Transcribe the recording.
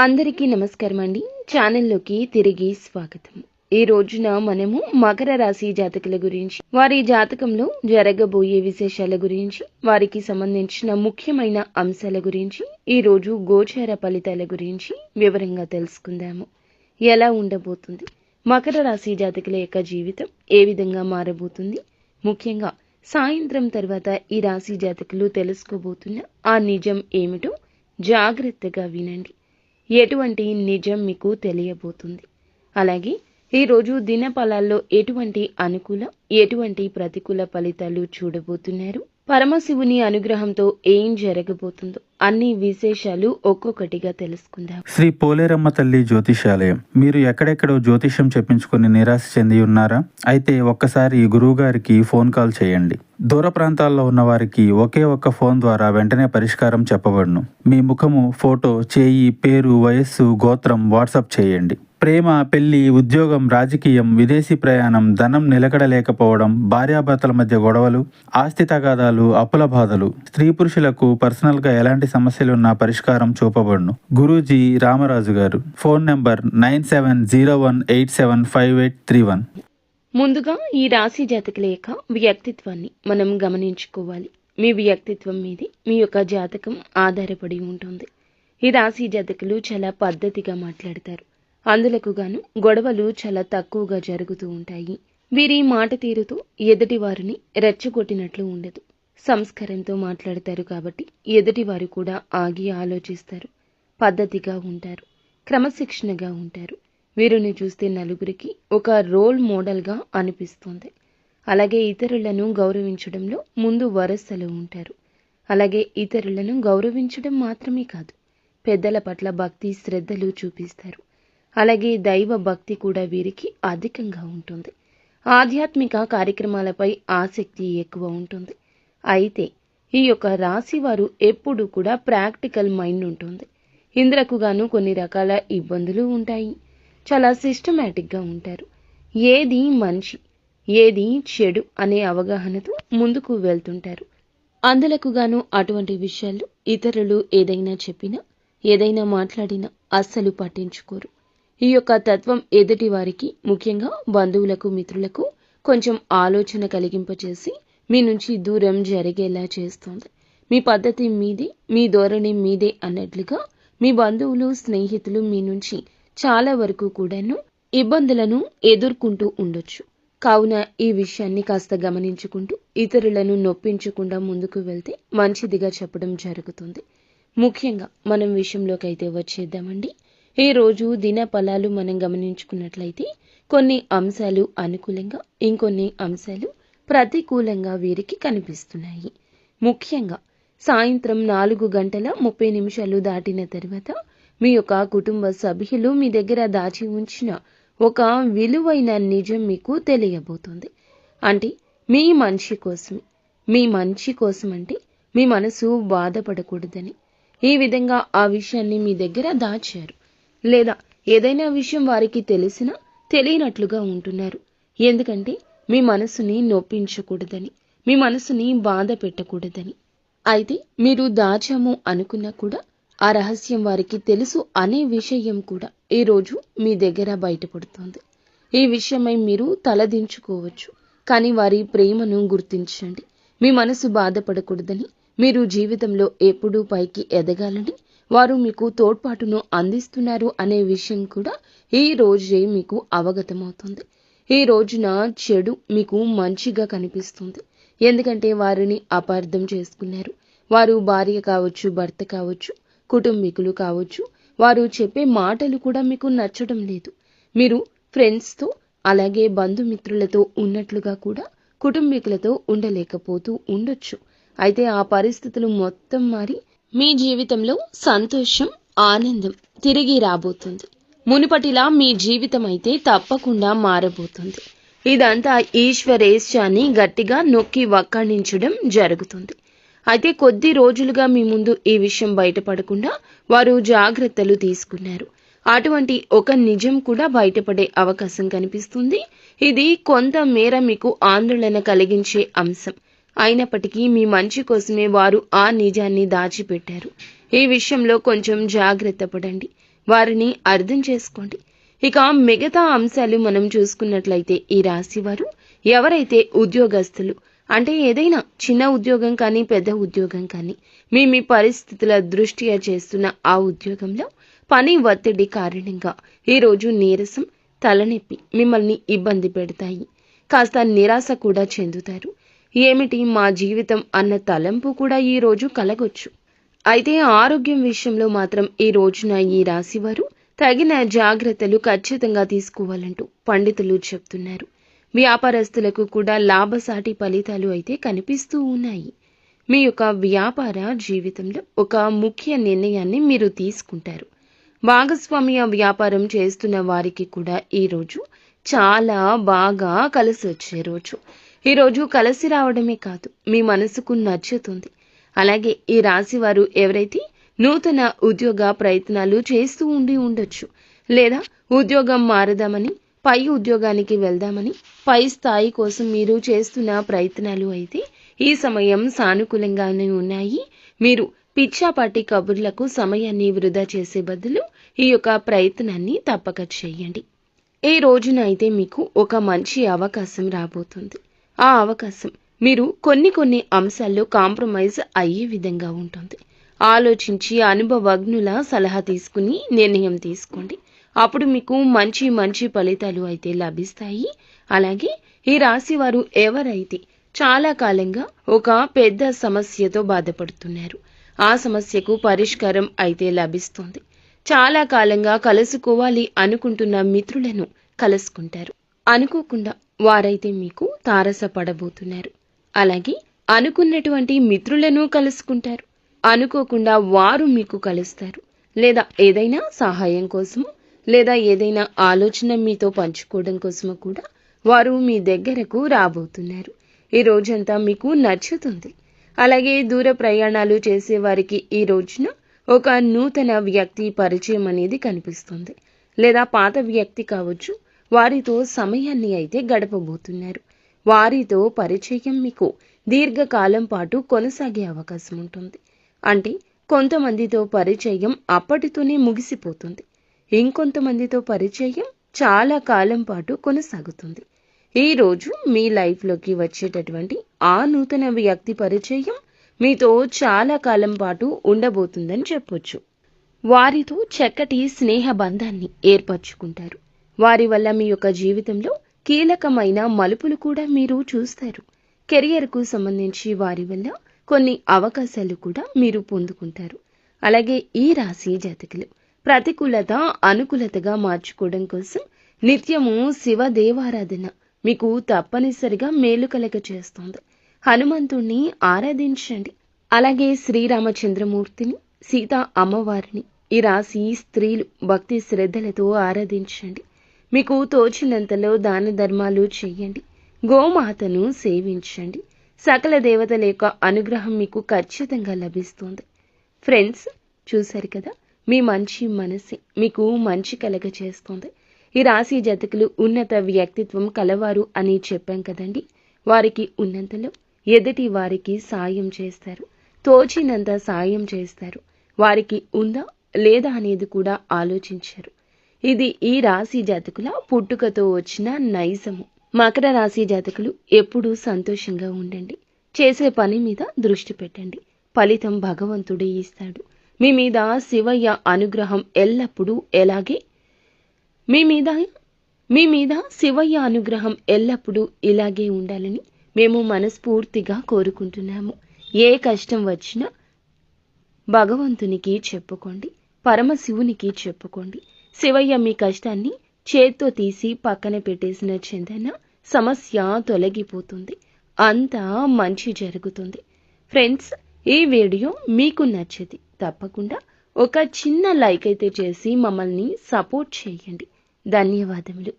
అందరికీ నమస్కారం అండి ఛానల్లోకి తిరిగి స్వాగతం. ఈ రోజున మనము మకర రాశి జాతకుల గురించి వారి జాతకంలో జరగబోయే విశేషాల గురించి వారికి సంబంధించిన ముఖ్యమైన అంశాల గురించి ఈ రోజు గోచార ఫలితాల గురించి వివరంగా తెలుసుకుందాము. ఎలా ఉండబోతుంది? మకర రాశి జాతకుల యొక్క జీవితం ఏ విధంగా మారబోతుంది? ముఖ్యంగా సాయంత్రం తర్వాత ఈ రాశి జాతకులు తెలుసుకోబోతున్న ఆ నిజం ఏమిటో జాగ్రత్తగా వినండి. ఎటువంటి నిజం మీకు తెలియబోతుంది? అలాగే ఈరోజు దినఫలాల్లో ఎటువంటి అనుకూల ఎటువంటి ప్రతికూల ఫలితాలు చూడబోతున్నారు? పరమశివుని అనుగ్రహంతో ఏం జరగబోతుందో అన్ని విశేషాలు ఒక్కొక్కటిగా తెలుసుకుందాం. శ్రీ పోలేరమ్మ తల్లి జ్యోతిషాలయం. మీరు ఎక్కడెక్కడో జ్యోతిష్యం చెప్పించుకుని నిరాశ చెంది ఉన్నారా? అయితే ఒక్కసారి గురువు గారికి ఫోన్ కాల్ చేయండి. దూర ప్రాంతాల్లో ఉన్న వారికి ఒకే ఒక్క ఫోన్ ద్వారా వెంటనే పరిష్కారం చెప్పబడును. మీ ముఖము ఫోటో చేయి పేరు వయస్సు గోత్రం వాట్సాప్ చేయండి. ప్రేమ పెళ్ళి ఉద్యోగం రాజకీయం విదేశీ ప్రయాణం ధనం నిలకడలేకపోవడం భార్యాభర్తల మధ్య గొడవలు ఆస్తి తగాదాలు అప్పుల బాధలు. స్త్రీ పురుషులకు పర్సనల్గా ఎలాంటి సమస్యలున్నా పరిష్కారం చూపబడును. గురూజీ రామరాజు గారు. Phone number nine seven zero one eight seven five eight three one. ముందుగా ఈ రాశి జాతకుల యొక్క వ్యక్తిత్వాన్ని మనం గమనించుకోవాలి. మీ వ్యక్తిత్వం మీద మీ యొక్క జాతకం ఆధారపడి ఉంటుంది. ఈ రాశి జాతకులు చాలా పద్ధతిగా మాట్లాడతారు. అందులకు గాను గొడవలు చాలా తక్కువగా జరుగుతూ ఉంటాయి. వీరి మాట తీరుతో ఎదుటివారిని రెచ్చగొట్టినట్లు ఉండదు. సంస్కారంతో మాట్లాడతారు కాబట్టి ఎదుటివారు కూడా ఆగి ఆలోచిస్తారు. పద్ధతిగా ఉంటారు. క్రమశిక్షణగా ఉంటారు. వీరిని చూస్తే నలుగురికి ఒక రోల్ మోడల్గా అనిపిస్తుంది. అలాగే ఇతరులను గౌరవించడంలో ముందు వరసలు ఉంటారు. అలాగే ఇతరులను గౌరవించడం మాత్రమే కాదు పెద్దల పట్ల భక్తి శ్రద్ధలు చూపిస్తారు. అలాగే దైవ భక్తి కూడా వీరికి అధికంగా ఉంటుంది. ఆధ్యాత్మిక కార్యక్రమాలపై ఆసక్తి ఎక్కువ ఉంటుంది. అయితే ఈ యొక్క రాశి వారు ఎప్పుడు కూడా ప్రాక్టికల్ మైండ్ ఉంటుంది. ఇంద్రకు గాను కొన్ని రకాల ఇబ్బందులు ఉంటాయి. చాలా సిస్టమేటిక్గా ఉంటారు. ఏది మంచి ఏది చెడు అనే అవగాహనతో ముందుకు వెళ్తుంటారు. అందులకు గాను అటువంటి విషయాలు ఇతరులు ఏదైనా చెప్పినా ఏదైనా మాట్లాడినా అస్సలు పట్టించుకోరు. ఈ యొక్క తత్వం ఎదుటి వారికి ముఖ్యంగా బంధువులకు మిత్రులకు కొంచెం ఆలోచన కలిగింపచేసి మీ నుంచి దూరం జరిగేలా చేస్తుంది. మీ పద్ధతి మీదే మీ ధోరణి మీదే అన్నట్లుగా మీ బంధువులు స్నేహితులు మీ నుంచి చాలా వరకు కూడాను ఇబ్బందులను ఎదుర్కొంటూ ఉండొచ్చు. కావున ఈ విషయాన్ని కాస్త గమనించుకుంటూ ఇతరులను నొప్పించకుండా ముందుకు వెళ్తే మంచిదిగా చెప్పడం జరుగుతుంది. ముఖ్యంగా మనం విషయంలోకి అయితే వచ్చేద్దామండి. ఈ రోజు దిన ఫలాలు మనం గమనించుకున్నట్లయితే కొన్ని అంశాలు అనుకూలంగా ఇంకొన్ని అంశాలు ప్రతికూలంగా వీరికి కనిపిస్తున్నాయి. ముఖ్యంగా సాయంత్రం నాలుగు గంటల ముప్పై నిమిషాలు దాటిన తర్వాత మీ యొక్క కుటుంబ సభ్యులు మీ దగ్గర దాచి ఉంచిన ఒక విలువైన నిజం మీకు తెలియబోతుంది. అంటే మీ మంచి కోసమే మీ మంచి కోసం అంటే మీ మనసు బాధపడకూడదని ఈ విధంగా ఆ విషయాన్ని మీ దగ్గర దాచారు. లేదా ఏదైనా విషయం వారికి తెలిసినా తెలియనట్లుగా ఉంటున్నారు. ఎందుకంటే మీ మనసుని నొప్పించకూడదని మీ మనసుని బాధ పెట్టకూడదని. అయితే మీరు దాచాము అనుకున్నా కూడా ఆ రహస్యం వారికి తెలుసు అనే విషయం కూడా ఈరోజు మీ దగ్గర బయటపడుతోంది. ఈ విషయమై మీరు తలదించుకోవచ్చు. కానీ వారి ప్రేమను గుర్తించండి. మీ మనసు బాధపడకూడదని మీరు జీవితంలో ఎప్పుడూ పైకి ఎదగాలని వారు మీకు తోడ్పాటును అందిస్తున్నారు అనే విషయం కూడా ఈ రోజే మీకు అవగతమవుతుంది. ఈ రోజున చెడు మీకు మంచిగా కనిపిస్తుంది. ఎందుకంటే వారిని అపార్థం చేసుకున్నారు. వారు భార్య కావచ్చు భర్త కావచ్చు కుటుంబీకులు కావచ్చు వారు చెప్పే మాటలు కూడా మీకు నచ్చడం లేదు. మీరు ఫ్రెండ్స్తో అలాగే బంధుమిత్రులతో ఉన్నట్లుగా కూడా కుటుంబీకులతో ఉండలేకపోతూ ఉండొచ్చు. అయితే ఆ పరిస్థితులు మొత్తం మారి మీ జీవితంలో సంతోషం ఆనందం తిరిగి రాబోతుంది. మునుపటిలా మీ జీవితం అయితే తప్పకుండా మారబోతుంది. ఇదంతా ఈశ్వరేశ్యాన్ని గట్టిగా నొక్కి వక్కాణించడం జరుగుతుంది. అయితే కొద్ది రోజులుగా మీ ముందు ఈ విషయం బయటపడకుండా వారు జాగ్రత్తలు తీసుకున్నారు. అటువంటి ఒక నిజం కూడా బయటపడే అవకాశం కనిపిస్తుంది. ఇది కొంత మేర మీకు ఆందోళన కలిగించే అంశం. అయినప్పటికీ మీ మంచి కోసమే వారు ఆ నిజాన్ని దాచిపెట్టారు. ఈ విషయంలో కొంచెం జాగ్రత్త పడండి. వారిని అర్థం చేసుకోండి. ఇక మిగతా అంశాలు మనం చూసుకున్నట్లయితే ఈ రాశి వారు ఎవరైతే ఉద్యోగస్తులు అంటే ఏదైనా చిన్న ఉద్యోగం కానీ పెద్ద ఉద్యోగం కానీ మీ మీ పరిస్థితుల దృష్ట్యా చేస్తున్న ఆ ఉద్యోగంలో పని ఒత్తిడి కారణంగా ఈరోజు నీరసం తలనొప్పి మిమ్మల్ని ఇబ్బంది పెడతాయి. కాస్త నిరాశ కూడా చెందుతారు. ఏమిటి మా జీవితం అన్న తలంపు కూడా ఈ రోజు కలగొచ్చు. అయితే ఆరోగ్యం విషయంలో మాత్రం ఈ రోజున ఈ రాశి వారు తగిన జాగ్రత్తలు ఖచ్చితంగా తీసుకోవాలంటూ పండితులు చెప్తున్నారు. వ్యాపారస్తులకు కూడా లాభసాటి ఫలితాలు అయితే కనిపిస్తూ ఉన్నాయి. మీ యొక్క వ్యాపార జీవితంలో ఒక ముఖ్య నిర్ణయాన్ని మీరు తీసుకుంటారు. భాగస్వామ్య వ్యాపారం చేస్తున్న వారికి కూడా ఈరోజు చాలా బాగా కలిసి వచ్చే రోజు. ఈరోజు కలిసి రావడమే కాదు మీ మనసుకు నచ్చుతుంది. అలాగే ఈ రాశి వారు ఎవరైతే నూతన ఉద్యోగ ప్రయత్నాలు చేస్తూ ఉండి ఉండొచ్చు లేదా ఉద్యోగం మారదామని పై ఉద్యోగానికి వెళ్దామని పై స్థాయి కోసం మీరు చేస్తున్న ప్రయత్నాలు అయితే ఈ సమయం సానుకూలంగానే ఉన్నాయి. మీరు పిచ్చాపాటి కబుర్లకు సమయాన్ని వృధా చేసే బదులు ఈ యొక్క ప్రయత్నాన్ని తప్పక చేయండి. ఈ రోజున అయితే మీకు ఒక మంచి అవకాశం రాబోతుంది. ఆ అవకాశం. మీరు కొన్ని కొన్ని అంశాల్లో కాంప్రమైజ్ అయ్యే విధంగా ఉంటుంది. ఆలోచించి అనుభవజ్ఞుల సలహా తీసుకుని నిర్ణయం తీసుకోండి. అప్పుడు మీకు మంచి మంచి ఫలితాలు అయితే లభిస్తాయి. అలాగే ఈ రాశి వారు ఎవరైతే చాలా కాలంగా ఒక పెద్ద సమస్యతో బాధపడుతున్నారు ఆ సమస్యకు పరిష్కారం అయితే లభిస్తుంది. చాలా కాలంగా కలుసుకోవాలి అనుకుంటున్న మిత్రులను కలుసుకుంటారు. అనుకోకుండా వారైతే మీకు తారసపడబోతున్నారు. అలాగే అనుకున్నటువంటి మిత్రులను కలుసుకుంటారు. అనుకోకుండా వారు మీకు కలుస్తారు. లేదా ఏదైనా సహాయం కోసము లేదా ఏదైనా ఆలోచన మీతో పంచుకోవడం కోసము కూడా వారు మీ దగ్గరకు రాబోతున్నారు. ఈ రోజంతా మీకు నచ్చుతుంది. అలాగే దూర ప్రయాణాలు చేసే వారికి ఈ రోజున ఒక నూతన వ్యక్తి పరిచయం అనేది కనిపిస్తుంది. లేదా పాత వ్యక్తి కావచ్చు వారితో సమయాన్ని అయితే గడపబోతున్నారు. వారితో పరిచయం మీకు దీర్ఘకాలం పాటు కొనసాగే అవకాశం ఉంటుంది. అంటే కొంతమందితో పరిచయం అప్పటితోనే ముగిసిపోతుంది. ఇంకొంతమందితో పరిచయం చాలా కాలం పాటు కొనసాగుతుంది. ఈరోజు మీ లైఫ్లోకి వచ్చేటటువంటి ఆ నూతన వ్యక్తి పరిచయం మీతో చాలా కాలం పాటు ఉండబోతుందని చెప్పొచ్చు. వారితో చక్కటి స్నేహ బంధాన్ని ఏర్పరచుకుంటారు. వారి వల్ల మీ యొక్క జీవితంలో కీలకమైన మలుపులు కూడా మీరు చూస్తారు. కెరియర్కు సంబంధించి వారి వల్ల కొన్ని అవకాశాలు కూడా మీరు పొందుకుంటారు. అలాగే ఈ రాశి జాతకులు ప్రతికూలత అనుకూలతగా మార్చుకోవడం కోసం నిత్యము శివ దేవారాధన మీకు తప్పనిసరిగా మేలు కలగ చేస్తుంది. హనుమంతుణ్ణి ఆరాధించండి. అలాగే శ్రీరామచంద్రమూర్తిని సీతా అమ్మవారిని ఈ రాశి స్త్రీలు భక్తి శ్రద్ధలతో ఆరాధించండి. మీకు తోచినంతలో దాన ధర్మాలు చేయండి గోమాతను సేవించండి. సకల దేవతల యొక్క అనుగ్రహం మీకు ఖచ్చితంగా లభిస్తుంది. ఫ్రెండ్స్ చూశారు కదా? మీ మంచి మనసి మీకు మంచి కలగ చేస్తుంది. ఈ రాశి జతకులు ఉన్నత వ్యక్తిత్వం కలవారు అని చెప్పాం కదండి. వారికి ఉన్నంతలో ఎదుటి వారికి సాయం చేస్తారు. తోచినంత సాయం చేస్తారు. వారికి ఉందా లేదా అనేది కూడా ఆలోచించారు. ఇది ఈ రాశి జాతకుల పుట్టుకతో వచ్చిన నైజము. మకర రాశి జాతకులు ఎప్పుడూ సంతోషంగా ఉండండి. చేసే పని మీద దృష్టి పెట్టండి. ఫలితం భగవంతుడే ఇస్తాడు. మీ మీద శివయ్య అనుగ్రహం ఎల్లప్పుడూ ఎలాగే? మీ మీద మీ మీద శివయ్య అనుగ్రహం ఎల్లప్పుడూ ఇలాగే ఉండాలని మేము మనస్ఫూర్తిగా కోరుకుంటున్నాము. ఏ కష్టం వచ్చినా భగవంతునికి చెప్పుకోండి పరమశివునికి చెప్పుకోండి శివయ్య మీ కష్టాన్ని చేత్తో తీసి పక్కన పెట్టేసిన చందన సమస్య తొలగిపోతుంది. అంతా మంచి జరుగుతుంది. ఫ్రెండ్స్ ఈ వీడియో మీకు నచ్చింది తప్పకుండా ఒక చిన్న లైక్ అయితే చేసి మమ్మల్ని సపోర్ట్ చేయండి. ధన్యవాదములు.